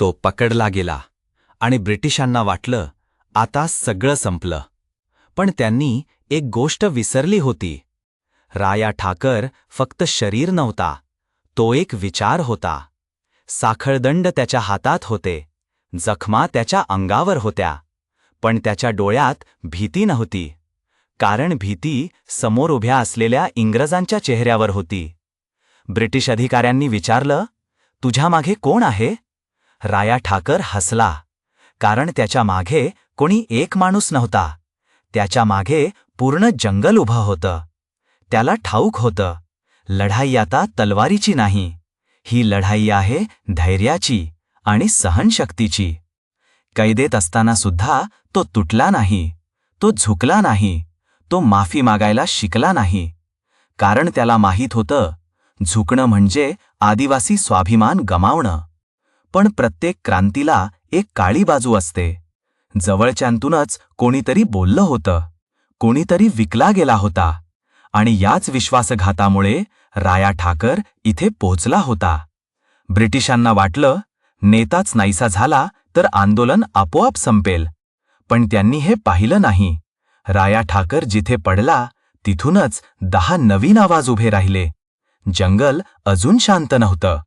तो पकडला गेला आणि ब्रिटिशांना वाटलं आता सगळं संपलं. पण त्यांनी एक गोष्ट विसरली होती. राया ठाकर फक्त शरीर नव्हता तो एक विचार होता. साखळदंड त्याच्या हातात होते जखमा त्याच्या अंगावर होत्या पण त्याच्या डोळ्यात भीती नव्हती. कारण भीती समोर उभ्या असलेल्या इंग्रजांच्या चेहऱ्यावर होती. ब्रिटिश अधिकाऱ्यांनी विचारलं तुझ्यामागे कोण आहे? राया ठाकर हसला. कारण त्याच्यामागे कोणी एक माणूस नव्हता. त्याच्यामागे पूर्ण जंगल उभं होतं. त्याला ठाऊक होतं. लढाई आता तलवारीची नाही. ही लढाई आहे धैर्याची आणि सहनशक्तीची. कैदेत असताना सुद्धा तो तुटला नाही. तो झुकला नाही. तो माफी मागायला शिकला नाही. कारण त्याला माहीत होतं झुकणं म्हणजे आदिवासी स्वाभिमान गमावणं. पण प्रत्येक क्रांतीला एक काळी बाजू असते. जवळच्यांतूनच कोणीतरी बोललं होतं. कोणीतरी विकला गेला होता. आणि याच विश्वासघातामुळे राया ठाकर इथे पोहोचला होता. ब्रिटिशांना वाटलं नेताच नाहीसा झाला तर आंदोलन आपोआप संपेल. पण त्यांनी हे पाहिलं नाही. राया ठाकर जिथे पडला तिथूनच दहा नवीन आवाज उभे राहिले. जंगल अजून शांत नव्हतं.